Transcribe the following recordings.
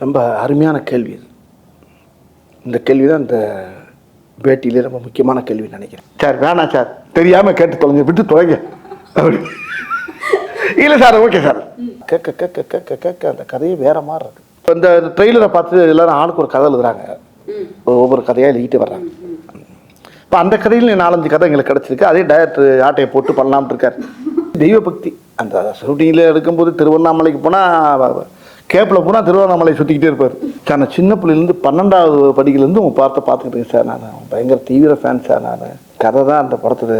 ரொம்ப அருமையான கேள்வி இது. இந்த கேள்வி தான் இந்த பேட்டியிலே ரொம்ப முக்கியமான கேள்வி நினைக்கிறேன். சார் வேணாம் சார். தெரியாமல் கேட்டு தொலைங்க விட்டு தொலைங்க. அப்படி. இல்லை சார் ஓகே சார். கேட்க கேட்க கேட்க கேட்க அந்த கதையே வேற மாதிரி இருக்கு. இப்போ இந்த ட்ரெய்லரை பார்த்து எல்லாரும் ஆளுக்கு ஒரு கதை எழுதுறாங்க. ஒவ்வொரு கதையாக எழுதிட்டு வர்றாங்க. இப்போ அந்த கதையில் நாலஞ்சு கதை எங்களுக்கு கிடச்சிருக்கு. அதே டயரக்டர் ஆட்டையை போட்டு பண்ணலாம்னு இருக்காரு. தெய்வ பக்தி அந்த ஷூட்டிங்கில் எடுக்கும்போது திருவண்ணாமலைக்கு போனால் கேப்பில் போனால் திருவண்ணாமலை சுற்றிக்கிட்டே இருப்பார். சார் நான் சின்ன பிள்ளைலேருந்து பன்னெண்டாவது படிக்கலேருந்து உங்கள் பார்த்து பார்த்துக்கிட்டேன் சார் நான். பயங்கர தீவிர ஃபேன் சார் நான். கதை தான் அந்த படத்துல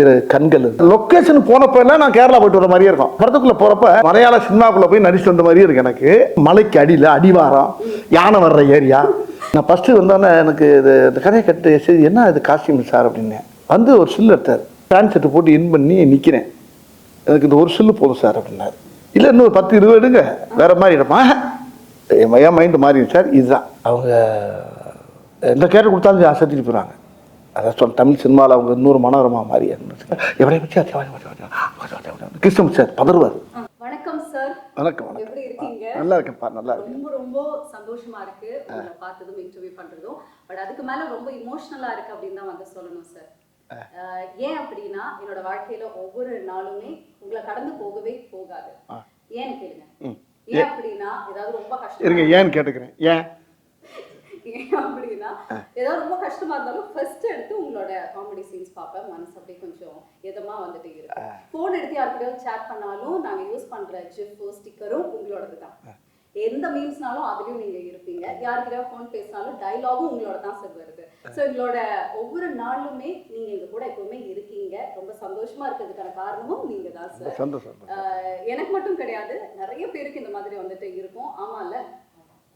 இரு கண்கள். லொக்கேஷன் போனப்ப எல்லாம் நான் கேரளா போயிட்டு வர மாதிரியே இருக்கும். படத்துக்குள்ள போறப்ப மலையாள சினிமாக்குள்ள போய் நடிச்சுட்டு வந்த மாதிரியே இருக்கு எனக்கு. மலைக்கு அடியில் அடிவாரம் யானை வர்ற ஏரியா. நான் ஃபர்ஸ்ட் வந்தோடனே எனக்கு இது இந்த கதையை கட்டு சரி என்ன இது காஸ்டியூம் சார் அப்படின்னு வந்து ஒரு சில்லு எடுத்தார். பேண்ட் ஷர்ட் போட்டு இன் பண்ணி நிற்கிறேன் எனக்கு இந்த ஒரு சில்லு போதும் சார் அப்படின்னாரு. இல்லை இன்னும் பத்து இருபது எடுங்க. வேற மாதிரி இடமா என் மைண்டு மாறிடுச்சு சார். இதுதான். அவங்க எந்த கேரக்டர் கொடுத்தாலும் அசத்திட்டு போகிறாங்க அதான் சொல் தமிழ் சினிமாவில் அவங்க இன்னொரு மனோரமா மாதிரி எவரைய பற்றி கிருஷ்ணன் சார் பதறுவார். வணக்கம் சார். வணக்கம் வணக்கம். எப்படி இருக்கீங்க? நல்லா இருக்கேன்ப்பா நல்லா இருக்கேன். ரொம்ப ரொம்ப சந்தோஷமா இருக்கு. உங்களை பார்த்ததும் இன்டர்வியூ பண்றதும். பட் அதுக்கு மேல ரொம்ப இமோஷனலா இருக்கு அப்படின்னு தான் வந்து சொல்லணும் சார். ஏன் அப்படின்னா என்னோட வாழ்க்கையில ஒவ்வொரு நாளுமே உங்களை கடந்து போகவே போகாது. ஏன்னு கேளுங்க. ஏன் அப்படின்னா ஏதாவது ரொம்ப கஷ்டம் இருங்க ஏன்னு கேட்டுக்கிறேன். ஏன்? ஏன் அப்படின்னா ஏதாவது ரொம்ப கஷ்டமா இருந்தாலும் ஃபர்ஸ்ட் எடுத்து உங்களோட காமெடி சீன்ஸ் பார்ப்பேன். மனசு அப்படியே கொஞ்சம் இதமா வந்துட்டு இருக்கு ஃபோன் எடுத்து யாருக்கிட்டயாவது சேட் பண்ணாலும் நாங்க யூஸ் பண்ற ஜிப் ஸ்டிக்கரும் உங்களோடது தான் எந்த மீம்ஸ்னாலும் அதுலயும் நீங்க இருப்பீங்க. யாருக்கிட்டயாவது ஃபோன் பேசினாலும் டயலாகும் உங்களோட தான் சார் வருது. ஸோ எங்களோட ஒவ்வொரு நாளுமே நீங்க எங்க கூட எப்பவுமே இருக்கீங்க. ரொம்ப சந்தோஷமா இருக்கிறதுக்கான காரணமும் நீங்க தான் சார் எனக்கு மட்டும் கிடையாது. நிறைய பேருக்கு இந்த மாதிரி வந்துட்டு இருக்கும். ஆமால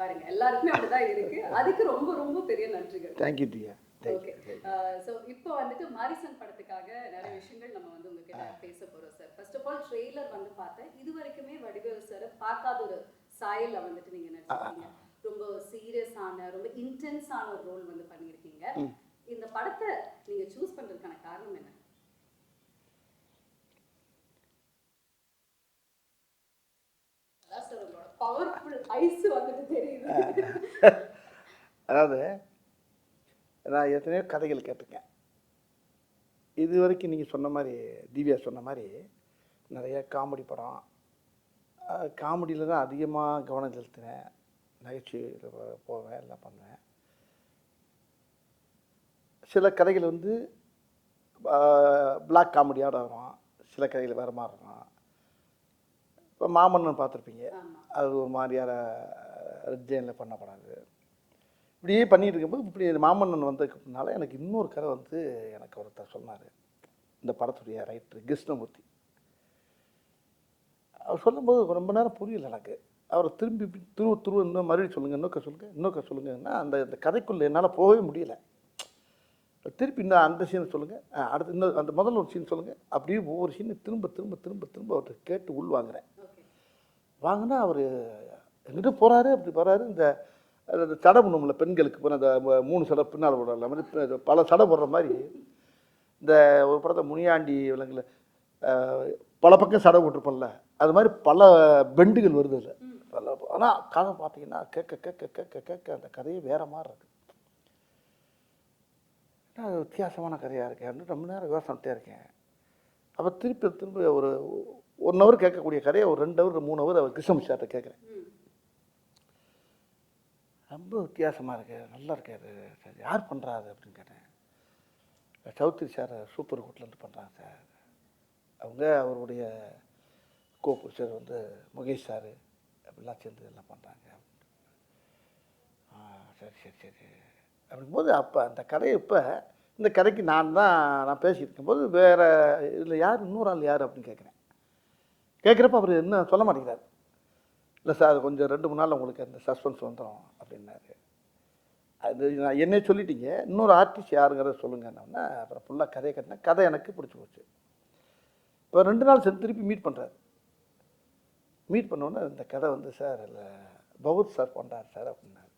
பாருங்க எல்லாருக்குமே அப்படிதான் இருக்கு. அதுக்கு ரொம்ப ரொம்ப பெரிய நன்றிகள். தேங்க்யூ டியா ஓகே ஸோ இப்போ வந்துட்டு மாரிசன் படத்துக்காக நிறைய விஷயங்கள் நம்ம வந்து உங்ககிட்ட பேச போறோம் sir first of all trailer வந்து பார்த்தேன். இது வரைக்குமே வடிவேல் சார் பார்க்காத ஒரு சாயல்ல வந்துட்டு நீங்க நடிச்சிருக்கீங்க ரொம்ப சீரியஸான ரொம்ப இன்டென்ஸான ஒரு ரோல் வந்து பண்ணியிருக்கீங்க. இந்த படத்தை நீங்க சூஸ் பண்றதுக்கான காரணம் என்ன? அதாவது நான் எத்தனையோ கதைகள் கேட்டிருக்கேன். இது வரைக்கும் நீங்கள் சொன்ன மாதிரி திவ்யா சொன்ன மாதிரி நிறைய காமெடி படம் காமெடியில் தான் அதிகமாக கவனம் செலுத்தினேன். நகைச்சுவையில் போவேன் எல்லாம் பண்ணுவேன். சில கதைகள் வந்து பிளாக் காமெடியோட வரும் சில கதைகள் வேறு மாதிரி இருக்கும் இப்போ மாமன்னன் பார்த்துருப்பீங்க. அது ஒரு மாதிரியான ஜெயினில் பண்ணப்படாது. இப்படியே பண்ணிட்டு இருக்கும்போது இப்படி மாமன்னன் வந்ததுக்குனால எனக்கு இன்னொரு கதை வந்து எனக்கு ஒருத்தர் சொன்னார். இந்த படத்துடைய ரைட்டர் கிருஷ்ணமூர்த்தி. அவர் சொல்லும்போது ரொம்ப நேரம் புரியல எனக்கு. அவரை திரும்பி இப்படி துருவ துருவ இன்னும் மறுபடியும் சொல்லுங்கள் இன்னொக்க சொல்லுங்கள் இன்னொக்க சொல்லுங்கன்னா அந்த அந்த கதைக்குள்ளே என்னால் போகவே முடியல. திருப்பி இன்னும் அந்த சீனை சொல்லுங்கள் அடுத்து இன்னும் அந்த முதல்ல ஒரு சீன் சொல்லுங்கள் அப்படியே ஒவ்வொரு சீனை திரும்ப திரும்ப திரும்ப திரும்ப அவர்கிட்ட கேட்டு உள் வாங்குறேன். வாங்கினா அவர் எங்கிட்ட போகிறாரு அப்படி போகிறாரு இந்த அந்த சடை பண்ணும்ல பெண்களுக்கு இப்போ அந்த மூணு சடை பின்னால் போடுறல மாதிரி பல சடை போடுற மாதிரி இந்த ஒரு படத்தை முனியாண்டி விலங்குல பல பக்கம் சடை போட்டிருப்போம்ல அது மாதிரி பல பெண்டுகள் வருது இல்லை பல ஆனால் கதை பார்த்தீங்கன்னா கேட்க கேட்க கேட்க கேட்க அந்த கதையே வேற மாதிரி இருக்கு. அது வித்தியாசமான கதையாக இருக்கேன் ரொம்ப நேரம் யோசனைட்டே இருக்கேன். அப்போ திருப்பி திரும்ப ஒரு ஒன் ஹவர் கேட்கக்கூடிய கதையை ஒரு ரெண்டு ஹவர் மூணு ஹவர் அவர் கிருஷ்ணமூர்த்தி சார்ட்ட கேட்குறேன். ரொம்ப வித்தியாசமாக இருக்கு நல்லா இருக்கு அது. சரி யார் பண்ணுறாரு அப்படின்னு கேட்டேன். சௌத்ரி சார் சூப்பர் ஹோட்டலேருந்து பண்ணுறாங்க சார். அவங்க அவருடைய கோ புருஷர் வந்து முகேஷ் சார் அப்படிலாம் சேர்ந்து எல்லாம் பண்ணுறாங்க சரி சரி சரி. அப்படிங்கும்போது அப்போ அந்த கதையை இப்போ இந்த கதைக்கு நான் தான் நான் பேசிட்டு இருக்கும்போது வேறு இதில் யார் இன்னொரு ஆள் யார் அப்படின்னு கேட்குறேன் கேட்குறப்ப அவர் என்ன சொல்ல மாட்டேங்கிறார். இல்லை சார் கொஞ்சம் ரெண்டு மூணு நாள் உங்களுக்கு அந்த சஸ்பென்ஸ் வந்துடும் அப்படின்னாரு. அது நான் என்னே சொல்லிட்டீங்க இன்னொரு ஆர்டிஸ்ட் யாருங்கிறத சொல்லுங்கன்னா அப்புறம் ஃபுல்லாக கதையை கட்டினேன் கதை எனக்கு பிடிச்சி போச்சு. இப்போ ரெண்டு நாள் சென்று திருப்பி மீட் பண்ணுறாரு மீட் பண்ணோன்னே இந்த கதை வந்து சார் இல்லை பகவத் சார் பண்ணுறாரு சார் அப்படின்னாரு.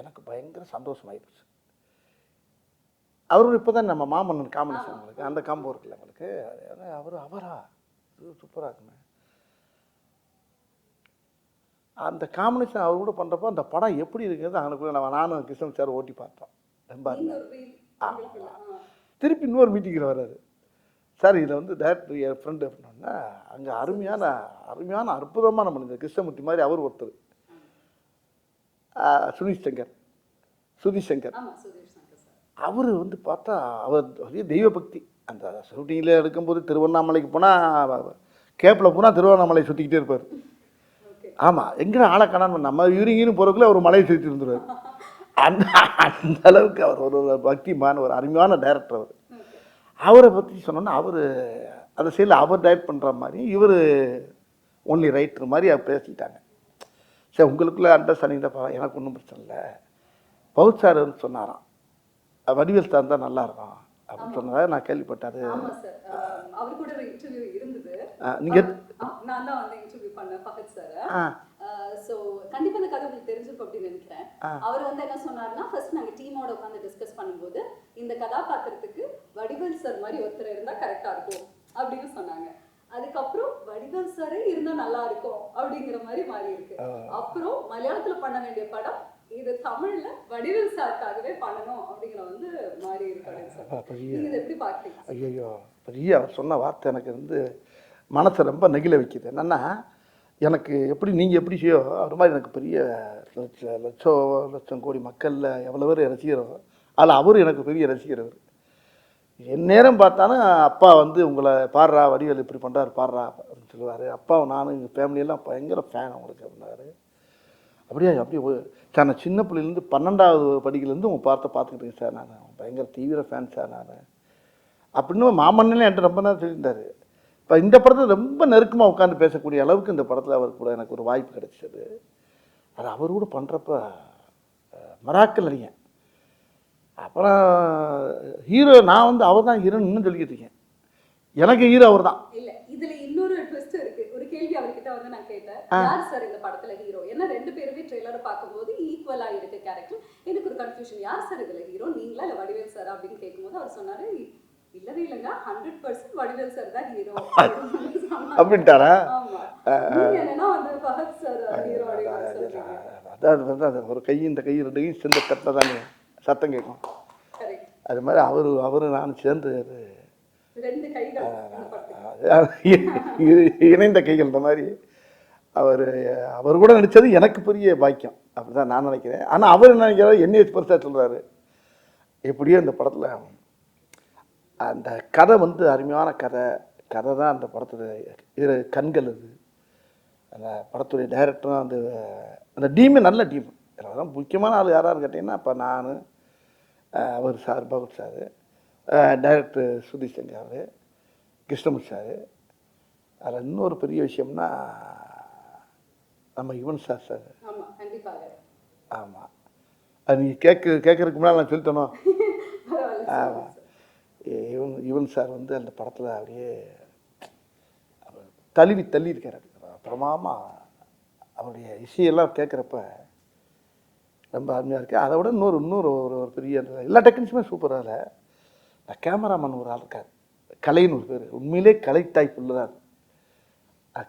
எனக்கு பயங்கர சந்தோஷமாயிடுச்சு. அவரும் இப்போ தான் நம்ம மாமன்னன் காம்பினேஷன் உங்களுக்கு அந்த காம்போ இருக்குல்ல உங்களுக்கு அவர் அவரா? சூப்பராக இருக்குமே. அந்த காம்பினேஷன் அவர் கூட பண்ணுறப்போ அந்த படம் எப்படி இருக்குறது அவனுக்குள்ள நம்ம நானும் கிருஷ்ணன் சார் ஓட்டி பார்த்தோம். ரொம்ப. திருப்பி இன்னொரு மீட்டிங்கில் வராரு சார் இதில் வந்து டேரக்டர் என் ஃப்ரெண்டு அப்படின்னா அங்கே அருமையான அருமையான அற்புதமான மனிதர் கிருஷ்ணமூர்த்தி மாதிரி அவர் ஒருத்தர். சுதீஷ் சங்கர். சுதீஷ் சங்கர். அவர் வந்து பார்த்தா அவர் பெரிய தெய்வ பக்தி அந்த ஷூட்டிங்கில் எடுக்கும்போது திருவண்ணாமலைக்கு போனால் கேப்பில் போனால் திருவண்ணாமலை சுற்றிக்கிட்டே இருப்பார். ஆமாம் எங்கே ஆளை காணாம நம்ம யூரிங்கின்னு போகிறதுக்குள்ள அவர் மலையை சுற்றி இருந்துருவார். அந்த அந்த அளவுக்கு அவர் ஒரு ஒரு பக்திமான ஒரு அருமையான டைரக்டர் அவர். அவரை பற்றி சொன்னோன்னா அவர் அந்த சைடில் அவர் டைரக்ட் பண்ணுற மாதிரி இவர் ஒன்லி ரைட்டர் மாதிரி அவர் பேசிக்கிட்டாங்க சரி உங்களுக்குள்ளே அண்டர்ஸ்டாண்டிங் தான் எனக்கு ஒன்றும் பிரச்சனை இல்லை. பவுத் சொன்னாராம். வடிவேல் சார் தான் நல்லா இருக்கும். அப்படின்னு சொன்னதை நான் சார். அவர் கூட இன்டர்வியூ இருந்தது. நீங்கள் நான் தான் வந்து இன்டர்வியூ பண்ணேன் ஃபஹத் சார் ஸோ கண்டிப்பா இந்த கதை உங்களுக்கு தெரிஞ்சிருக்கும் அப்படின்னு நினைக்கிறேன். அவர் வந்து என்ன சொன்னாருன்னா ஃபர்ஸ்ட் நாங்க டீமோட உட்காந்து டிஸ்கஸ் பண்ணும்போது இந்த கதாபாத்திரத்துக்கு வடிவேல் சார் மாதிரி ஒருத்தர் இருந்தா கரெக்டா இருக்கும் அப்படின்னு சொன்னாங்க. அதுக்கப்புறம் வடிவேல் சாரே இருந்தா நல்லா இருக்கும் அப்படிங்கிற மாதிரி மாறி இருக்கு. அப்புறம் மலையாளத்துல பண்ண வேண்டிய படம் இது தமிழ்ல வடிவேல் சாருக்காகவே பண்ணணும் அப்படிங்கிற வந்து மாறி இருக்கு ஐயோ. பெரிய அவர் சொன்ன வார்த்தை எனக்கு வந்து மனசை ரொம்ப நெகிழ வைக்குது. என்னென்னா எனக்கு எப்படி நீங்கள் எப்படி செய்யோ அது மாதிரி எனக்கு பெரிய லட்ச லட்சம் லட்சம் கோடி மக்களில் எவ்வளோ பேர் ரசிகரோ அதில் அவர் எனக்கு பெரிய ரசிகர் அவர். என் நேரம் பார்த்தாலும் அப்பா வந்து உங்களை பாடுறா வடிவேல் இப்படி பண்ணுறாரு பாடுறா அப்படின்னு சொல்லுவார். அப்பாவை நானும் எங்கள் ஃபேமிலியெல்லாம் பயங்கர ஃபேன் அவங்களுக்கு அப்படின்னாரு. அப்படியே அப்படியே சார் நான் சின்ன பிள்ளைலேருந்து பன்னெண்டாவது படிக்கலேருந்து உங்கள் பார்த்த பார்த்துக்கிட்டு சார் நான். பயங்கர தீவிர ஃபேன் சார் நான். அப்படின்னு மாமன்னே என்கிட்ட ரொம்ப நேரம் சொல்லியிருந்தார். இப்போ இந்த படத்தில் ரொம்ப நெருக்கமாக உட்காந்து பேசக்கூடிய அளவுக்கு இந்த படத்தில் அவர் கூட எனக்கு ஒரு வாய்ப்பு கிடைச்சது. அது அவர் கூட பண்ணுறப்ப மராக்கல் அடிங்க அப்புறம் ஹீரோ நான் வந்து அவர் தான் ஹீரோன்னு இன்னும் சொல்லிக்கிட்டு இருக்கேன். எனக்கு ஹீரோ அவர் தான் இல்ல இதுல இன்னொரு ட்விஸ்ட் இருக்கு ஒரு கேள்வி அவர்கிட்ட வந்து நான் கேட்டேன். யார் சார் இந்த படத்துல ஹீரோ ஏன்னா ரெண்டு பேருமே ட்ரெய்லரை பார்க்கும்போது ஈக்குவலா இருக்கு கேரக்டர் எனக்கு ஒரு கன்ஃபியூஷன் யார் சார் இதுல ஹீரோ நீங்களா இல்ல வடிவேல் சார் அப்படின்னு கேட்கும்போது அவர் சொன்னாரு இல்லவே இல்லைங்க. ஹண்ட்ரட் பர்சன்ட் வடிவேல் சார் தான் ஹீரோ அப்படின்ட்டாரா? என்னன்னா வந்து ஃபஹத் சார் ஹீரோ அதாவது வந்து அது ஒரு கை இந்த கை ரெண்டு கை சேர்ந்த தட்டில் தானே சத்தம் கேட்கும். அது மாதிரி அவர் அவர் நான் சேர்ந்து இணைந்த கைகள் இந்த மாதிரி அவர் அவர் கூட நடித்தது எனக்கு பெரிய பாக்கியம். அப்படி தான் நான் நினைக்கிறேன். ஆனால் அவர் என்ன நினைக்கிறாரு என்னைய பெருசாக சொல்கிறாரு எப்படியோ இந்த படத்தில் அந்த கதை வந்து அருமையான கதை. கதை தான் அந்த படத்தில் இது கண்கள் அது. அந்த படத்துடைய டைரக்டரும் அந்த அந்த டீமே நல்ல டீம் அதான் முக்கியமான ஆள் யாரான்னு கேட்டிங்கன்னா அப்போ நான் அவர் sir Fahadh sir. Director Sudheesh Sankar அவர் கிருஷ்ணமூர்த்தி சார் அதில் இன்னொரு பெரிய விஷயம்னா நம்ம யுவன் சார் சார். ஆமாம் அது நீங்கள் கேட்க கேட்கறதுக்கு முன்னால் நான் சொல்லிட்டேனோ? ஆமாம் யுவன் யுவன் சார் வந்து அந்த படத்தில் அப்படியே தழுவி தள்ளி இருக்கார் பிரமாமா அவருடைய இசையெல்லாம் கேட்குறப்ப ரொம்ப அருமையாக இருக்குது அதை விட இன்னொரு இன்னொரு ஒரு ஒரு பெரிய எல்லா டெக்னிக்ஸுமே சூப்பராக இல்லை. கேமராமேன் ஒரு ஆள் இருக்கார். கலைன்னு ஒரு பேர். உண்மையிலே கலை டைப் உள்ளதான்.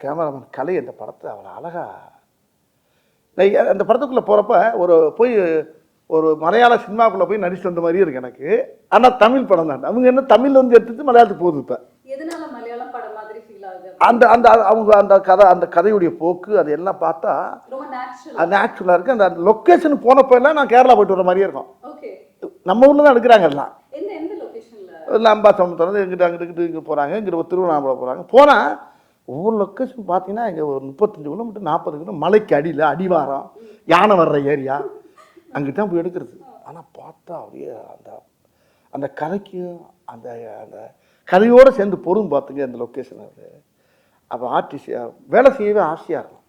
கேமராமேன் கலை அந்த படத்தை அவ்வளோ அழகாக அந்த படத்துக்குள்ளே போகிறப்ப ஒரு போய் ஒரு மலையாள சினிமாக்குள்ளே போய் நடிச்சு வந்த மாதிரியே இருக்கு எனக்கு. ஆனால் தமிழ் படம் தான். அவங்க என்ன தமிழ் வந்து எடுத்துட்டு மலையாளத்துக்கு போகுது இப்போ. அந்த அந்த அவங்க அந்த கதை அந்த கதையுடைய போக்கு அது எல்லாம் பார்த்தா அது ஆக்சுவலாக இருக்குது அந்த லொக்கேஷன் போனப்போ எல்லாம் நான் கேரளா போயிட்டு வர மாதிரியே இருக்கும். நம்ம ஊரில் தான் எடுக்கிறாங்க எல்லாம். இல்லை அம்பாசம் திறந்து எங்கிட்ட அங்கிட்டு இங்கே போகிறாங்க இங்கிட்ட ஒரு திருவண்ணாமலை போகிறாங்க போனால் ஒவ்வொரு லொக்கேஷன் பார்த்தீங்கன்னா இங்கே ஒரு முப்பத்தஞ்சு கிலோமீட்டர் நாற்பது கிலோமீட்டர் மலைக்கு அடியில் அடிவாரம் யானை வர்ற ஏரியா அங்கிட்டு தான் போய் எடுக்கிறது. ஆனால் பார்த்தா அப்படியே அந்த அந்த கதைக்கும் அந்த அந்த கதையோடு சேர்ந்து பொருள் பார்த்துங்க அந்த லொக்கேஷன் அது அப்போ ஆர்டிஸ்ட் வேலை செய்யவே ஆசையாக இருக்கும்.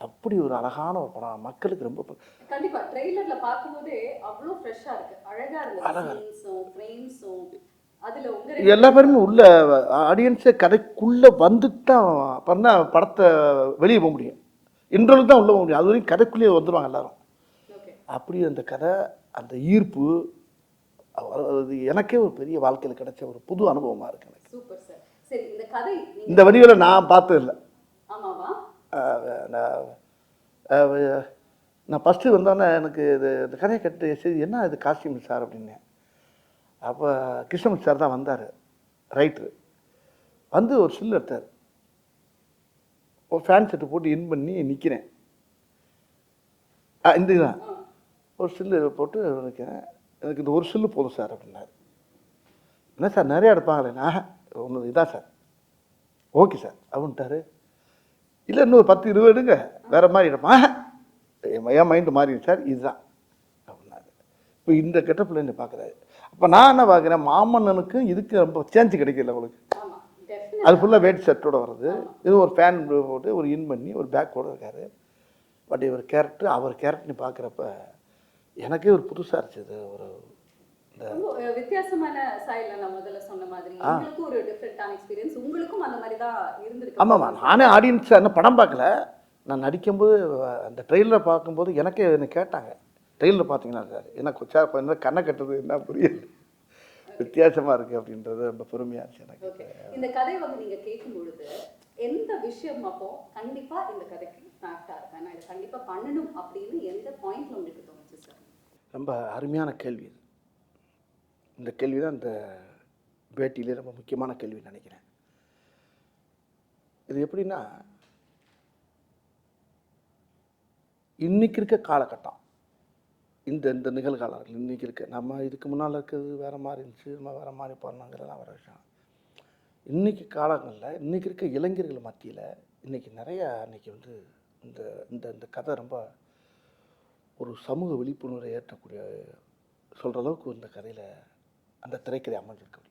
அப்படி ஒரு அழகான ஒரு படம். மக்களுக்கு ரொம்ப கண்டிப்பா ட்ரெய்லர்ல பாக்கும்போதே அவ்வளவு ஃப்ரெஷ்ஷா இருக்கு. அழகா ரெண்டு- எல்லா பேருமே உள்ள ஆடியன்ஸே கதைக்குள்ளே வந்துட்டு தான் தான் படத்தை வெளியே போக முடியும். இன்டர்வல் தான் உள்ளே போக முடியும். அது வரைக்கும் கதைக்குள்ளேயே வந்துடுவாங்க எல்லாரும். அப்படி அந்த கதை அந்த ஈர்ப்பு அது எனக்கே ஒரு பெரிய வாழ்க்கையில் கிடைச்ச ஒரு புது அனுபவமாக இருக்கு எனக்கு. இந்த வடிவில் நான் பார்த்தது இல்லை நான் ஃபஸ்ட்டு வந்தோன்னே எனக்கு இது இந்த கதையை கட்டு சரி என்ன இது காஸ்டியூம் சார் அப்படின்னேன் அப்போ கிருஷ்ணமூர்த்தி சார் தான் வந்தார் ரைட்ரு வந்து ஒரு சில்லு எடுத்தார். ஒரு ஃபேன் செட்டு போட்டு இன் பண்ணி நிற்கிறேன் ஆ இந்த இதுதான். ஒரு சில்லு போட்டு நிற்கிறேன் எனக்கு இந்த ஒரு சில்லு போதும் சார் அப்படின்னாரு. என்ன சார் நிறையா எடுப்பாங்களே நான் ஒன்று இதான் சார். ஓகே சார் அப்படின்ட்டாரு. இல்லை இன்னும் ஒரு பத்து இருபது எடுங்க வேறு மாதிரி எடுப்பான் என் மைண்டு மாறிடுச்சு. சார் இதுதான். அப்படின்னாரு. இப்போ இந்த கெட்டப்பில் என்ன பார்க்குறாரு அப்போ நான் என்ன பார்க்குறேன் மாமன்னனுக்கு இதுக்கு ரொம்ப சேஞ்சு கிடைக்கல உங்களுக்கு அது ஃபுல்லாக வேட் ஷர்ட்டோட வருது இது ஒரு ஃபேன் போட்டு ஒரு இன் பண்ணி ஒரு பேக் கூட இருக்காரு. பட் இவர் கேரக்டர் அவர் கேரக்டர்னு பார்க்குறப்ப எனக்கே ஒரு புதுசாக இருந்துச்சு. ஒரு வித்தியாசமான சாயல்ல நான் முதல்ல சொன்ன மாதிரி. எங்களுக்கும் ஒரு டிஃப்ரெண்டான எக்ஸ்பீரியன்ஸ் உங்களுக்கும் அந்த மாதிரி தான் இருந்திருக்கு. ஆமாம்மா. நானே ஆடியன்ஸ் என்ன படம் பார்க்கல. நான் நடிக்கும்போது அந்த ட்ரெயிலர் பார்க்கும்போது எனக்கே என்ன கேட்டாங்க. ட்ரெயிலர் பார்த்தீங்கன்னா சார் என்ன கொச்சா என்ன கண்ணை கட்டுறது என்ன புரியல. வித்தியாசமாக இருக்குது அப்படின்றது ரொம்ப பெருமையாக இருந்துச்சு எனக்கு. இந்த கதை வந்து நீங்க கேட்கும் பொழுது எந்த விஷயம் அப்போ கண்டிப்பா இந்த கதைக்கு ஆக்டா இருப்பேன் நான் இதை கண்டிப்பா பண்ணணும் அப்படின்னு எந்த பாயிண்ட்ல உங்களுக்கு தோணுச்சு சார்? ரொம்ப அருமையான கேள்வி இந்த கேள்வி தான் இந்த பேட்டியிலே ரொம்ப முக்கியமான கேள்வின்னு நினைக்கிறேன். இது எப்படின்னா இன்னைக்கு இருக்க காலகட்டம். இந்த இந்த நிகழ்காலங்கள் இன்னைக்கு இருக்க. நம்ம இதுக்கு முன்னால் இருக்கிறது வேறு மாதிரி இருந்துச்சு. நம்ம வேறு மாதிரி பண்ணாங்கிறதெல்லாம் வர விஷயம். இன்றைக்கி காலங்களில் இன்றைக்கி இருக்க இளைஞர்கள் மத்தியில் இன்றைக்கி நிறையா இன்றைக்கி வந்து இந்த இந்த இந்த கதை ரொம்ப ஒரு சமூக விழிப்புணர்வை ஏற்றக்கூடிய சொல்கிற அளவுக்கு இந்த கதையில் அந்த திரைக்கதை அமைஞ்சிருக்கு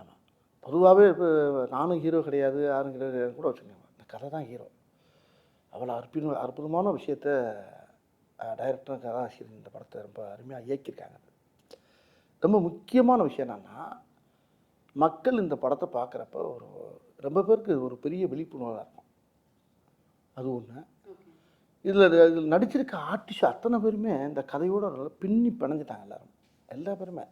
ஆமாம் பொதுவாகவே இப்போ நானும் ஹீரோ கிடையாது யாரும் கிடையாது கூட வச்சுக்கோங்க. இந்த கதை தான் ஹீரோ அவ்வளோ அற்புத அற்புதமான விஷயத்த டைரக்டரும் கதாசிரியர் இந்த படத்தை ரொம்ப அருமையாக இயக்கியிருக்காங்க. ரொம்ப முக்கியமான விஷயம் என்னன்னா மக்கள் இந்த படத்தை பார்க்குறப்ப ஒரு ரொம்ப பேருக்கு ஒரு பெரிய விழிப்புணர்வாக இருக்கும். அது ஒன்று இதில் இதில் நடிச்சிருக்க ஆர்டிஸ்ட் அத்தனை பேருமே இந்த கதையோட பின்னி பிணைஞ்சிட்டாங்க எல்லாரும். எல்லா பேருமே.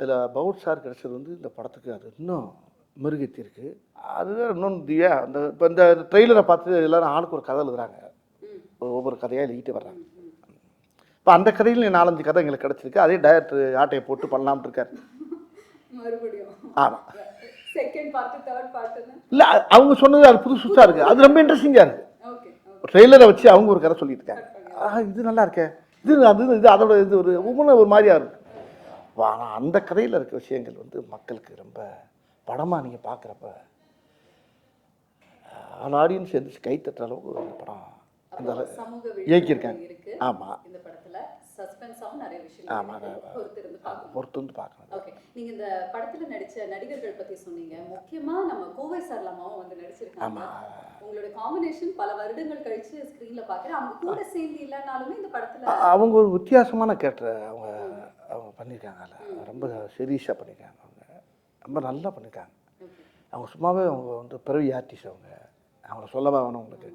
இதில் பவுட் சார் கிடச்சது வந்து இந்த படத்துக்கு அது இன்னும் இருக்கு அதுதான் இன்னொன்று அந்த இப்போ இந்த ட்ரெய்லரை பார்த்து எல்லாரும் ஆளுக்கு ஒரு கதை எழுதுறாங்க. ஒவ்வொரு கதையாக எழுதிட்டு வர்றாங்க. இப்போ அந்த கதையில் நாலஞ்சு கதை எங்களுக்கு கிடச்சிருக்கு. அதே டயரக்டர் ஆட்டையை போட்டு பண்ணலாம்னு இருக்காரு. ஆமாம் இல்லை அவங்க சொன்னது அது புதுசு புதுசாக இருக்குது அது ரொம்ப இன்ட்ரெஸ்டிங்காக இருக்குது ட்ரெய்லரை வச்சு அவங்க ஒரு கதை சொல்லிட்டு இருக்காங்க. இது நல்லா இருக்கே. இது அது இது அதோட இது ஒரு ஒவ்வொன்றும் ஒரு மாதிரியா இருக்கு. ஆனால் அந்த கதையில் இருக்க விஷயங்கள் வந்து மக்களுக்கு ரொம்ப படமாக நீங்கள் பார்க்குறப்ப ஆல் ஆடியன்ஸ் எந்திரிச்சு கை தட்டுற அளவுக்கு அந்த படம் அந்த இயக்கியிருக்காங்க. ஆமாம் இந்த படத்துல சஸ்பென்ஸாவும் நிறைய விஷயங்கள் ஆமா, இருக்கு. பொறுத்து வந்து பார்க்கணும். ஓகே நீங்க இந்த படத்துல நடிச்ச நடிகர்கள் பத்தி சொன்னீங்க. முக்கியமா நம்ம கோவை சரளமாவும் வந்து நடிச்சிருக்காங்க. ஆமாம் உங்களோட காம்பினேஷன் பல வருடங்கள் கழிச்சு ஸ்கிரீன்ல பாக்குறேன் அவங்க கூட சேர்ந்து இல்லைனாலுமே இந்த படத்துல அவங்க ஒரு வித்தியாசமான கேரக்டர் அவங்க அவங்க பண்ணியிருக்காங்க அதில் ரொம்ப சீரியஸாக பண்ணியிருக்காங்க. ரொம்ப நல்லா பண்ணியிருக்காங்க ஓகே அவங்க சும்மாவே அவங்க வந்து பிறவி ஆர்டிஸ்ட் அவங்க. அவங்கள சொல்லவா வேணும் உங்களுக்கு.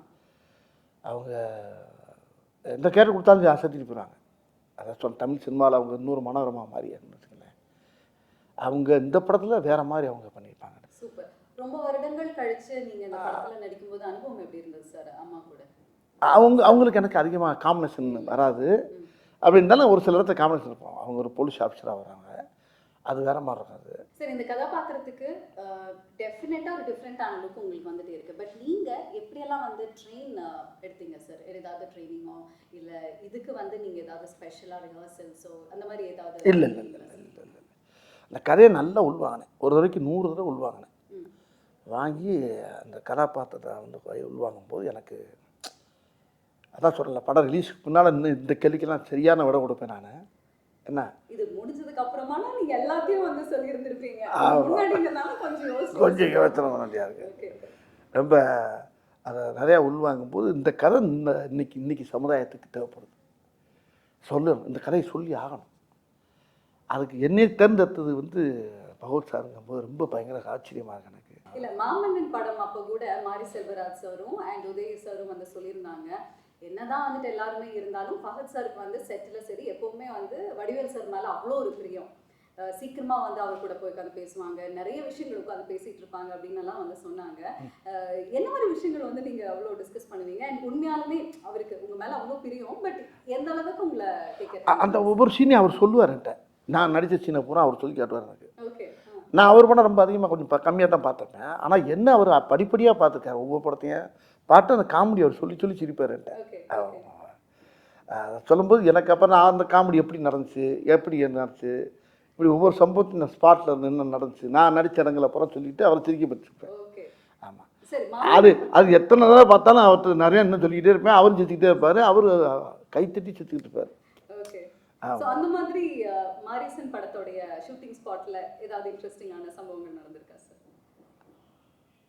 அவங்க எந்த கேரக்டர் கொடுத்தாலும் அசத்திட்டு போகிறாங்க அதை சொல் தமிழ் சினிமாவில் அவங்க இன்னொரு மனோரமா மாதிரி வச்சுக்கோங்களேன். அவங்க இந்த படத்தில் வேற மாதிரி அவங்க பண்ணியிருப்பாங்க. ரொம்ப வருடங்கள் கழிச்சு நீங்க இந்த படத்துல நடிக்கும்போது அனுபவம் எப்படி இருந்தது சார் அம்மா கூட? அவங்க அவங்களுக்கு எனக்கு அதிகமாக காம்பினேஷன் வராது. அப்படி இருந்தாலும் ஒரு சில இடத்துல காம்பினேஷன் இருப்போம் அவங்க ஒரு போலீஸ் ஆஃபீஸராக வராங்க. அது வேற மாதிரி இருக்கும் அது. சரி இந்த கதாபாத்திரத்துக்கு டெஃபினட்டா ஒரு டிஃப்ரெண்டான லுக் உங்களுக்கு வந்துட்டே இருக்கு. பட் நீங்க எப்படியெல்லாம் வந்து ட்ரெயின் எடுத்தீங்க சார் ஏதாவது ட்ரைனிங்கோ இல்ல இதுக்கு வந்து நீங்க ஏதாவது ஸ்பெஷலா ரிஹர்சல்ஸோ அந்த மாதிரி ஏதாவது இல்லை இல்லை இல்லை இல்லை இல்லை இல்லை. அந்த கதையை நல்லா உள்வாங்கினேன். ஒரு தடவைக்கு நூறு தடவை உள்வாங்கினேன். வாங்கி அந்த கதாபாத்திரத்தை வந்து உள்வாங்கும் போது எனக்கு அதான் சொல்லல படம் ரிலீஸ்க்கு முன்னால் இன்னும் இந்த கேள்விக்கெல்லாம் சரியான விட கொடுப்பேன் நான். என்ன? இது முடிஞ்சதுக்கு அப்புறமானா நீங்க எல்லாத்தையும் வந்து சொல்லியிருந்திருப்பீங்க. ஆமா. முன்னாடினால கொஞ்சம் யோசனை வேண்டியா இருக்கு. ரொம்ப அதை நிறையா உள்வாங்கும் போது இந்த கதை இந்த இன்னைக்கு இன்னைக்கு சமுதாயத்துக்கு தேவைப்படுது. சொல்லணும். இந்த கதையை சொல்லி ஆகணும். அதுக்கு என்னை தேர்ந்தெடுத்தது வந்து பகவத் சாருங்கும் போது ரொம்ப பயங்கர ஆச்சரியமாக இருக்கு எனக்கு. இல்ல மாமன்னன் படம் அப்ப கூட மாரி செல்வராஜ் சாரும் அண்ட் உதய சாரும் வந்து சொல்லியிருந்தாங்க. என்னதான் வந்துட்டு எல்லாருமே இருந்தாலும் ஃபஹத் சாருக்கு வந்து செட்டில் சரி எப்பவுமே வந்து வடிவேல் சார் மேல அவ்வளோ ஒரு பிரியம். சீக்கிரமா வந்து அவர் கூட போய் உட்காந்து பேசுவாங்க. நிறைய விஷயங்கள் உட்காந்து பேசிட்டு இருப்பாங்க அப்படின்னு எல்லாம் வந்து சொன்னாங்க. என்ன மாதிரி விஷயங்கள் வந்து நீங்க அவ்வளோ டிஸ்கஸ் பண்ணுவீங்க? அண்ட் உண்மையாலுமே அவருக்கு உங்க மேல அவ்வளோ பிரியும் பட் எந்த அளவுக்கு உங்களை கேட்க அந்த ஒவ்வொரு சீனையும் அவர் சொல்லுவார் என்கிட்ட. நான் நடித்த சீனை பூரா அவர் சொல்லி காட்டுவார் எனக்கு. நான் அவர் படம் ரொம்ப அதிகமாக கொஞ்சம் கம்மியாக தான் பார்த்துருப்பேன். ஆனால் என்ன அவர் படிப்படியாக பார்த்துருக்காரு ஒவ்வொரு படத்தையும். பார்த்து அந்த காமெடி அவர் சொல்லி சொல்லி சிரிப்பார் என்கிட்ட. சொல்லும்போது எனக்கு அப்புறம் நான் அந்த காமெடி எப்படி நடந்துச்சு எப்படி நடந்துச்சு இப்படி ஒவ்வொரு சம்பவத்தையும் நான் ஸ்பாட்டில் என்ன நடந்துச்சு. நான் நடித்த இடங்களை அப்புறம் சொல்லிட்டு அவரை சிரிக்க வச்சுருப்பேன் ஓகே. ஆமாம் சரி அது அது எத்தனை தடவை பார்த்தாலும் அவர்கிட்ட நிறைய இன்னும் சொல்லிக்கிட்டே இருப்பேன். அவரும் சிரிச்சுக்கிட்டே இருப்பார். அவர் கைத்தட்டி சிரிச்சுக்கிட்டு இருப்பார். அந்த மாதிரி மாரிசன் படத்தோடைய ஷூட்டிங் ஸ்பாட்ல ஏதாவது இன்ட்ரெஸ்டிங்கான சம்பவங்கள் நடந்திருக்கா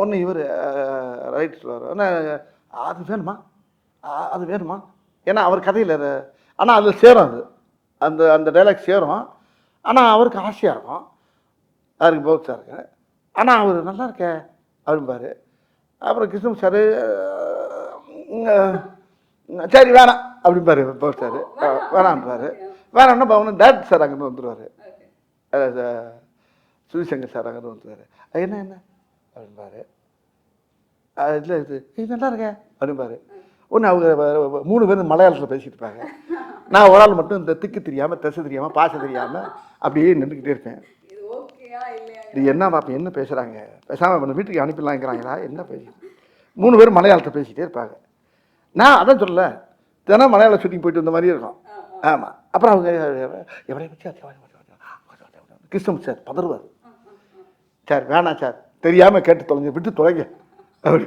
ஒன்று இவர் ரைட் சொல்லுவார் ஆனால் அது வேணுமா? அது வேணுமா? ஏன்னா அவர் கதையில் ஆனால் அதில் சேரும் அது. அந்த அந்த டைலாக் சேரும். ஆனால் அவருக்கு ஆசையாக இருக்கும். அவருக்கு பௌத்தா இருக்கு. ஆனால் அவர் நல்லா இருக்கே அப்படிம்பாரு. அப்புறம் கிருஷ்ணன் சார் சரி வேணாம் அப்படிம்பாரு பௌத்தாரு வேணான்றாரு வேணாம்னா பவனு டேரக்டர் சார் அங்கேருந்து வந்துடுவார் ஓகே சுவிசங்கர் சார் அங்கே வந்துவார் என்ன என்ன? அப்படின்பாரு இல்லை இது இது நல்லா இருக்கே அப்படின்பாரு ஒன்று அவங்க மூணு பேரும் மலையாளத்தில் பேசிட்டு இருப்பாங்க நான் ஒரு ஆள் மட்டும் இந்த திக்கு தெரியாமல் திசை தெரியாமல் பாச தெரியாமல் அப்படியே நின்றுக்கிட்டே இருப்பேன் இது ஓகேயா இல்லையா இது என்ன பார்ப்பேன் என்ன பேசுகிறாங்க பேசாமல் வீட்டுக்கு அனுப்பிடலாங்கிறாங்களா என்ன பேசி மூணு பேரும் மலையாளத்தை பேசிகிட்டே இருப்பாங்க நான் அதான் சொல்லல தினம் மலையாள ஷூட்டிங் போயிட்டு வந்த மாதிரி இருக்கும் ஆமாம் அப்புறம் அவங்க எவரைய பற்றி கிருஷ்ணன் சார் பதறுவார் சார் வேணாம் சார் தெரியாமல் கேட்டு தொலைஞ்சு விட்டு தொலைங்க. அப்படி.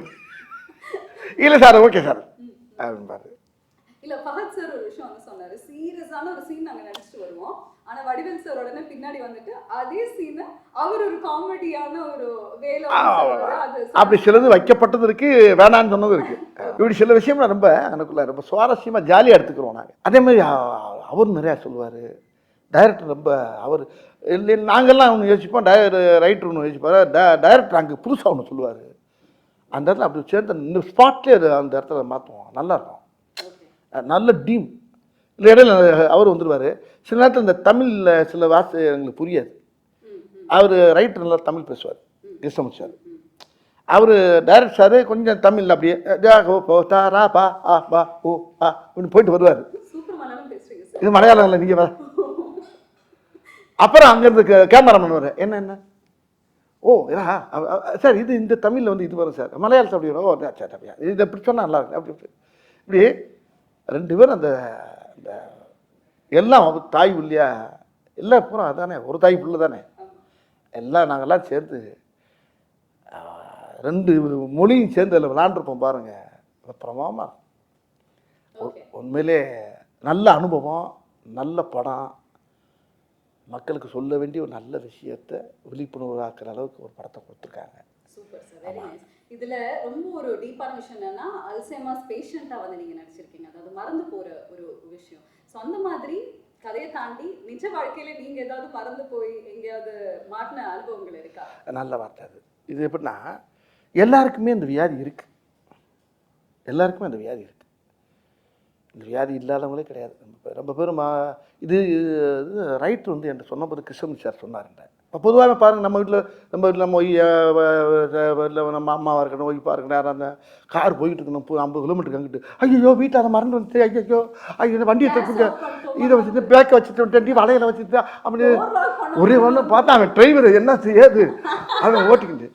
இல்லை சார் ஓகே சார். அப்படின்பாரு இல்ல ஃபஹத் சார் ஒரு விஷயம் வந்து சொன்னாரு. சீரியஸான ஒரு சீன் நாங்க நடிச்சிட்டு வருவோம். ஆனா வடிவேல் சார் உடனே பின்னாடி வந்துட்டு அதே சீனை அவர் ஒரு காமெடியான ஒரு வேலை அப்படி சிலது வைக்கப்பட்டது இருக்கு வேணான்னு சொன்னது இருக்கு. இப்படி சில விஷயம் ரொம்ப எனக்குள்ள ரொம்ப சுவாரஸ்யமாக ஜாலியாக எடுத்துக்கிறோம் நாங்கள் அதே மாதிரி அவர் நிறையா சொல்லுவார். டைரக்டர் ரொம்ப அவர் நாங்கள்லாம் ஒன்று யோசிப்போம். டயர் ரைட்டர் ஒன்று யோசிப்பார். டைரக்டர் அங்கே புதுசாக ஒன்று சொல்லுவார். அந்த இடத்துல அப்படி சேர்ந்து இந்த ஸ்பாட்லேயே அந்த இடத்துல மாற்றுவோம் நல்லா இருக்கும். ஓகே அஹ் நல்ல டீம் இல்லை இடையில அவர் வந்துடுவார் சில நேரத்தில் இந்த தமிழில் சில வார்த்தை எங்களுக்கு புரியாது. அவர் ரைட்டர் நல்லா தமிழ் பேசுவார். கிருஷ்ணமூர்த்தி சார் அவர் டைரக்ட் சார் கொஞ்சம் தமிழில் அப்படியே ஓ, போ, தா, ரா, பா ஆ பா ஓ ஆ இப்படி போயிட்டு வருவார். இது மலையாளம் இல்லை நீங்கள் அப்புறம் அங்கேருந்து கேமராமேன் வர என்ன என்ன? ஓ இதா? சார் இது இந்த தமிழில் வந்து இது வரும் சார். மலையாளத்தில் அப்படி வரும். ஓ சரி அப்படியா? இது இப்படி சொன்னால் நல்லா இருக்கு. அப்படி இப்படி ரெண்டு பேரும் அந்த அந்த எல்லாம் தாய் இல்லையா எல்லாம் பூரா அதானே ஒரு தாய் புள்ள தானே. எல்லாம் நாங்கள்லாம் சேர்ந்து ரெண்டு மொழியும் சேர்ந்து அதில் விளாண்டுருப்போம் பாருங்க. பிரமாமா உண்மையிலே நல்ல அனுபவம் நல்ல படம் மக்களுக்கு சொல்ல வேண்டிய ஒரு நல்ல விஷயத்த விழிப்புணர்வு ஆக்குற அளவுக்கு ஒரு படத்தை கொடுத்துருக்காங்க. சூப்பர் சார் வெரி நைஸ் இதுல ரொம்ப ஒரு டீப்பான விஷயம் என்னன்னா அல்சைமர்ஸ் பேஷண்டா வந்து நீங்க நடிச்சிருக்கீங்க. அதாவது மறந்து போற ஒரு விஷயம். ஸோ அந்த மாதிரி கதையை தாண்டி நிஜ வாழ்க்கையில நீங்க ஏதாவது மறந்து போய் எங்கேயாவது மாட்டின அனுபவங்கள் இருக்கா? நல்ல வார்த்தை அது. இது எப்படின்னா எல்லாருக்குமே இந்த வியாதி இருக்கு. எல்லாருக்குமே அந்த வியாதி இருக்கு. இந்த வியாதி இல்லாதவங்களே கிடையாது. ரொம்ப பேர் மா இது இது ரைட் வந்து என்கிட்ட சொன்னபோது கிருஷ்ணன் சார் சொன்னாருங்க இப்போ பொதுவாகவே பாருங்கள் நம்ம வீட்டில் நம்ம வீட்டில் நம்ம இல்லை நம்ம அம்மாவாக இருக்கணும் ஒய்ஃபாக இருக்கணும் யாராவது அந்த கார் போயிட்டு இருக்கணும் ஐம்பது கிலோமீட்டருக்கு அங்கிட்டு. ஐயோ வீட்டில் அதை மறந்து வந்துச்சு ஐயோ ஐயோ வண்டியை தூக்குங்க இதை வச்சுட்டு பேக்கை வச்சுட்டு டெண்டி வலையில வச்சுட்டு அப்படி ஒரே ஒன்று பார்த்தா அவன் டிரைவர் என்ன செய்யாது? அவன் ஓட்டிக்கிட்டு.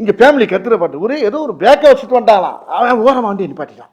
இங்கே ஃபேமிலி கத்துற பாட்டு ஒரே ஏதோ ஒரு பேக்கை வச்சுட்டு வந்தாலாம் அவன் ஓரமாக வண்டி நிப்பாட்டிட்டான்.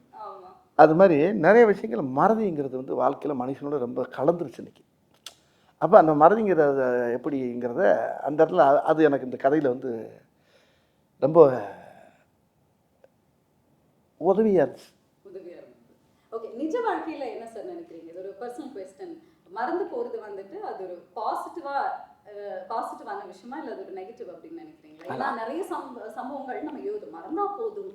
அது மாதிரி நிறைய விஷயங்கள் மறதிங்கிறது வந்து வாழ்க்கையில் மனுஷனோட ரொம்ப கலந்துருச்சு இன்னைக்கு. அப்போ அந்த மறதிங்கிறத எப்படிங்கிறத அந்த இடத்துல அது எனக்கு இந்த கதையில் வந்து ரொம்ப உதவியாக இருந்துச்சு. ஓகே நிஜ வாழ்க்கையில என்ன சார் நினைக்கிறீங்க? இது ஒரு பர்சனல் கொஸ்டின் மறந்து போறது வந்துட்டு அது ஒரு பாசிட்டிவா பாசிட்டிவான விஷயமா இல்ல அது ஒரு நெகட்டிவ் அப்படின்னு நினைக்கிறீங்களா? ஏன்னா நிறைய சம்ப சம்பவங்கள் நம்ம யோது மறந்தா போதும்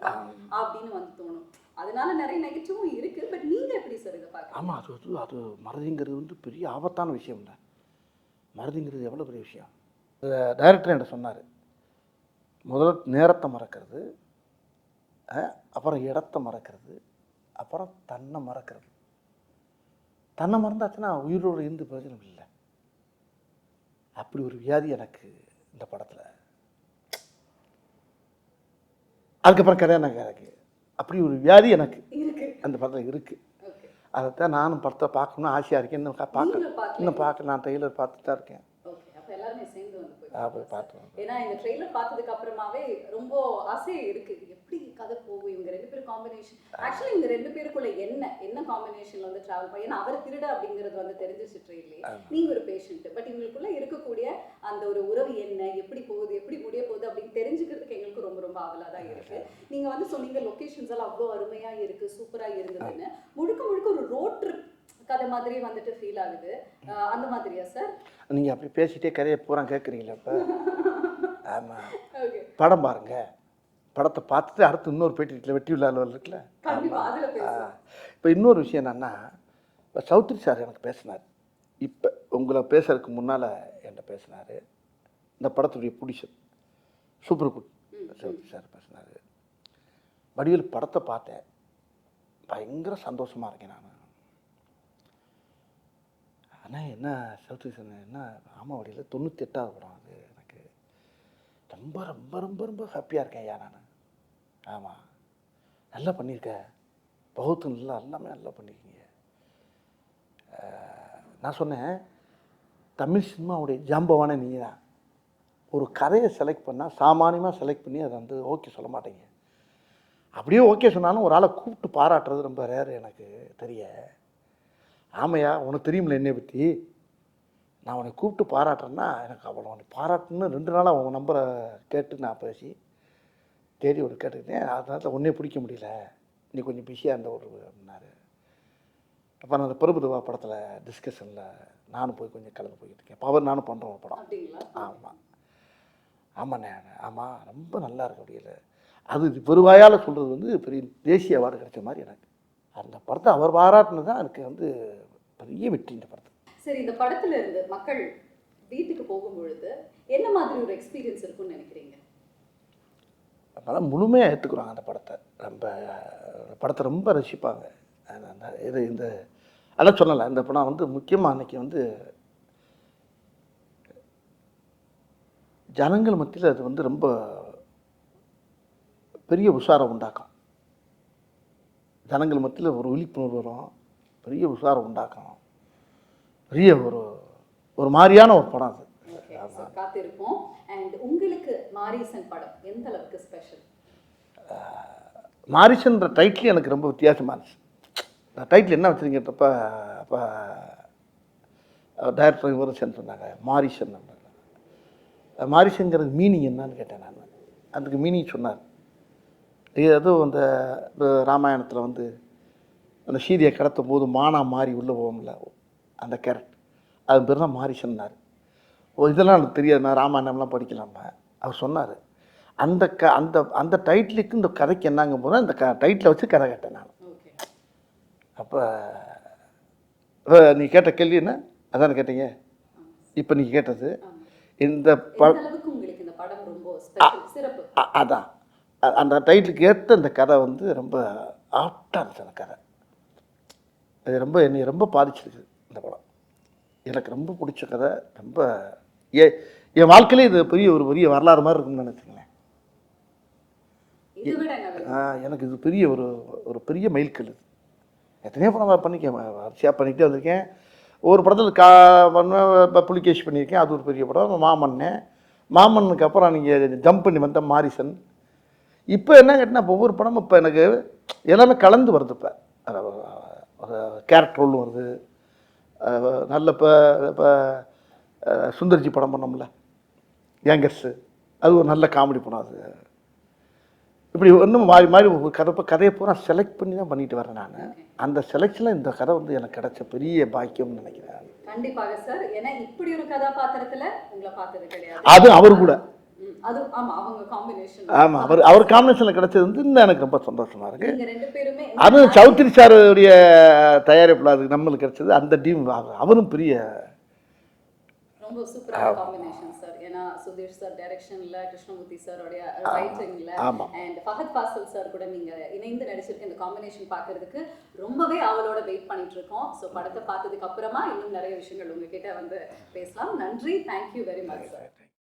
அப்படின்னு வந்து தோணும். அதனால நிறைய நெகட்டிவும் இருக்கு. பட் நீங்க எப்படி சார் இதை பார்க்க ஆமாம் அது வந்து அது மறதிங்கிறது வந்து பெரிய ஆபத்தான விஷயம் இல்லை மறதிங்கிறது எவ்வளோ பெரிய விஷயம்? டைரக்டர் என்கிட்ட சொன்னார். முதல்ல நேரத்தை மறக்கிறது அப்புறம் இடத்த மறக்கிறது அப்புறம் தன்னை மறக்கிறது. தன்னை மறந்தாச்சுன்னா உயிரோடு இருந்து பிரயோஜனம் இல்லை. அப்படி ஒரு வியாதி எனக்கு இந்த படத்தில். அதுக்கப்புறம் கல்யாணம் எனக்கு அப்படி ஒரு வியாதி எனக்கு. இருக்கு. அந்த படத்தில் இருக்குது அதைத்தான் நானும் படத்தை பார்க்கணும்னு ஆசையாக இருக்கேன். இன்னும் பார்க்க இன்னும் பார்க்க நான் ட்ரெய்லர் பார்த்துட்டு தான் இருக்கேன். போய் நான் போய் பார்த்து வரேன். ஏன்னா இந்த ட்ரெய்லர் பார்த்ததுக்கு அப்புறமாவே ரொம்ப ஆசை இருக்கு. எப்படி கதை போகும்? இவங்க ரெண்டு பேரும் காம்பினேஷன் ஆக்சுவலி இவங்க ரெண்டு பேருக்குள்ள என்ன என்ன காம்பினேஷன்ல வந்து டிராவல் பண்ணி ஏன்னா அவர் திருட அப்படிங்கிறது வந்து தெரிஞ்சிச்சு ட்ரெயிலே நீங்க ஒரு பேஷண்ட் பட் இவங்களுக்குள்ள இருக்கக்கூடிய அந்த ஒரு உறவு என்ன எப்படி போகுது எப்படி முடிய போகுது அப்படின்னு தெரிஞ்சுக்கிறதுக்கு எங்களுக்கு ரொம்ப ரொம்ப ஆவலா தான் இருக்கு நீங்க வந்து சொன்னீங்க லொகேஷன்ஸ் எல்லாம் அவ்வளோ அருமையா இருக்கு சூப்பரா இருந்ததுன்னு. முழுக்க முழுக்க ஒரு ரோட் ட்ரிப் கதை மாதிரி வந்துட்டு ஃபீல் ஆகுது. அந்த மாதிரியா சார் நீங்கள் அப்படி பேசிட்டே கதையை பூரா கேட்குறீங்களா இப்போ ஆமாம் ஓகே படம் பாருங்க. படத்தை பார்த்துட்டு அடுத்து இன்னொரு பேட்டி வெட்டி விழாவில் இருக்குல்ல? கண்டிப்பா அதுல பேசுவோம். இப்போ இன்னொரு விஷயம் என்னன்னா இப்போ சௌத்ரி சார் எனக்கு பேசினார். இப்போ உங்களை பேசுறதுக்கு முன்னால் என்கிட்ட பேசினார். இந்த படத்துடைய புடிஷன் சூப்பர் குட் சௌத்ரி சார் பேசினார். வடிவேல் படத்தை பார்த்தேன். பயங்கர சந்தோஷமாக இருக்கேன் நான். ஆனால் என்ன சௌத்ரி சார் என்ன ஆமாம் வடிவில் தொண்ணூற்றி எட்டாவது படம் அது எனக்கு. ரொம்ப ரொம்ப ரொம்ப ரொம்ப ஹாப்பியாக இருக்கேன் ஐயா நான். ஆமாம் நல்லா பண்ணியிருக்க பௌத்து நல்லா எல்லாமே நல்லா பண்ணியிருக்கீங்க நான் சொன்னேன் தமிழ் சினிமாவுடைய ஜாம்பவான நீங்கள் தான் ஒரு கதையை செலக்ட் பண்ணால் சாமானியமாக செலக்ட் பண்ணி அதை வந்து ஓகே சொல்ல மாட்டேங்க. அப்படியே ஓகே சொன்னாலும் ஒரு ஆளை கூப்பிட்டு பாராட்டுறது ரொம்ப ரேர் எனக்கு தெரிய. ஆமையா உனக்கு தெரியுமில்ல என்னை பற்றி நான் உன்னை கூப்பிட்டு பாராட்டுறேன்னா எனக்கு அவ்வளோ உன்னை பாராட்டுன்னு ரெண்டு நாளாக உன் நம்பரை கேட்டு நான் பேசி தேடி ஒரு கேட்டுக்கிட்டேன் அதனால உன்னே பிடிக்க முடியல. நீ கொஞ்சம் பிஸியாக இருந்த ஒரு அப்படின்னாரு அப்போ நான் அந்த பிரபுதவா படத்தில் டிஸ்கஷனில் நானும் போய் கொஞ்சம் கலந்து போய்கிட்டு இருக்கேன். பவர் நானும் பண்ணுறோம் ஒரு படம். ஆமாம் ஆமாண்ணே. ஆமாம் ரொம்ப நல்லா இருக்கு அப்படியில அது பெருவாயால் சொல்கிறது வந்து பெரிய தேசிய அவார்டு கிடைச்ச மாதிரி எனக்கு. அந்த படத்தை அவர் பாராட்டினது தான் எனக்கு வந்து பெரிய வெற்றி இந்த படத்தை சரி இந்த படத்துல இருந்து மக்கள் வீட்டுக்கு போகும் பொழுது என்ன மாதிரி ஒரு எக்ஸ்பீரியன்ஸ் இருக்கும்னு நினைக்கிறீங்க? அதனால் முழுமையாக ஏற்றுக்குறாங்க அந்த படத்தை. ரொம்ப படத்தை ரொம்ப ரசிப்பாங்க. இது இந்த அதான் சொல்லலை இந்த படம் வந்து முக்கியமாக அன்னைக்கு வந்து ஜனங்கள் மத்தியில் அது வந்து ரொம்ப பெரிய உஷாரம் உண்டாக்கும். ஜனங்கள் மத்தியில் ஒரு விழிப்புணர்வு வரும். பெரிய உஷாரம் உண்டாக்கும். பெரிய ஒரு ஒரு மாதிரியான ஒரு படம் அது. காத்திருப்போம். அண்ட் உங்களுக்கு மாரிசன் படம் எந்த அளவுக்கு ஸ்பெஷல் மாரிசன்ற டைட்டில் எனக்கு ரொம்ப வித்தியாசமாக இருந்துச்சு. நான் டைட்டில் என்ன வச்சுருங்கன்றப்ப அப்போ டைரக்டர் இவரும் சொன்னாங்க மாரிசன் மாரிசங்கிறது மீனிங் என்னன்னு கேட்டேன் நான். அதுக்கு மீனிங் சொன்னார். இது ஏதோ அந்த ராமாயணத்தில் வந்து அந்த சீதையை கடத்தும் போது மானா மாறி உள்ளே போகும்ல அந்த கேரட் அது பேர் தான் மாரிசன்னார் இதெல்லாம் எனக்கு தெரியாது. நான் ராமாயணம்லாம் படிக்கலாமா அவர் சொன்னார். அந்த க அந்த அந்த டைட்டிலுக்கு இந்த கதைக்கு என்னங்க போது அந்த க டைட்டிலை வச்சு கதை கேட்டேன் நான். ஓகே. அப்போ நீ கேட்ட கேள்வி என்ன? அதானே கேட்டீங்க? இப்போ நீ கேட்டது. இந்த இந்த அதான். அந்த டைட்டிலுக்கு ஏற்ற இந்த கதை வந்து ரொம்ப ஆப்டாக இருந்துச்சு அந்த கதை. அது ரொம்ப என்னை ரொம்ப பாதிச்சிருக்கு இந்த படம். எனக்கு ரொம்ப பிடிச்ச கதை ரொம்ப ஏ என் வாழ்க்கையிலே இது பெரிய ஒரு பெரிய வரலாறு மாதிரி இருக்குன்னு நினச்சிங்களேன் எனக்கு இது பெரிய ஒரு ஒரு பெரிய மைல்கல் இது. எத்தனையோ படம் பண்ணிக்கேன் வரிசையாக பண்ணிக்கிட்டே வந்திருக்கேன். ஒரு படத்தில் கா பண்ண இப்போ புலிகேஷ் பண்ணியிருக்கேன் அது ஒரு பெரிய படம். மாமன்னன். மாமன்னுக்கு அப்புறம் நீங்கள் ஜம்ப் பண்ணி வந்த மாரிசன். இப்போ என்ன இப்போ ஒவ்வொரு படமும் இப்போ எனக்கு எல்லாமே கலந்து வருது இப்போ. ஒரு கேரக்டர் ரோல் வருது. நல்ல இப்போ இப்போ சுந்தர்ஜி படம் பண்ணோம்ல யங்கர்ஸு அது ஒரு நல்ல காமெடி படம் அது. இப்படி இன்னும் மாறி மாறி ஒரு கதை கதையை பூரா செலக்ட் பண்ணி தான் பண்ணிட்டு வரேன் நான். அந்த செலெக்ஷனில் இந்த கதை வந்து எனக்கு கிடைச்ச பெரிய பாக்கியம்னு நினைக்கிறேன் கண்டிப்பாக சார். ஏன்னா இப்படி ஒரு கதாபாத்திரத்துல உங்களை பார்த்தது கிடையாது. அது அவர் கூட. ஆமாம் அவர் அவர் காம்பினேஷனில் கிடைச்சது வந்து இன்னும் எனக்கு ரொம்ப சந்தோஷமா இருக்கு. நீங்க ரெண்டு பேருமே அதுவும் சௌத்ரி சாருடைய தயாரிப்பில் அது நம்மளுக்கு கிடைச்சது. அந்த டீம் அவரும் பெரிய ரொம்ப சூப்பரான காம்பினேஷன் சார் ஏன்னா சுதீஷ் சார் டைரக்ஷன்ல கிருஷ்ணமூர்த்தி சாரோடைய ரைட்டிங்ல. அண்ட் ஃபஹத் ஃபாசில் சார் கூட நீங்க இணைந்து நடிச்சிருக்க இந்த காம்பினேஷன் பார்க்கிறதுக்கு ரொம்பவே ஆவலோட வெயிட் பண்ணிட்டு இருக்கோம். ஸோ படத்தை பார்த்ததுக்கு அப்புறமா இன்னும் நிறைய விஷயங்கள் உங்ககிட்ட வந்து பேசலாம். நன்றி. Thank you very much sir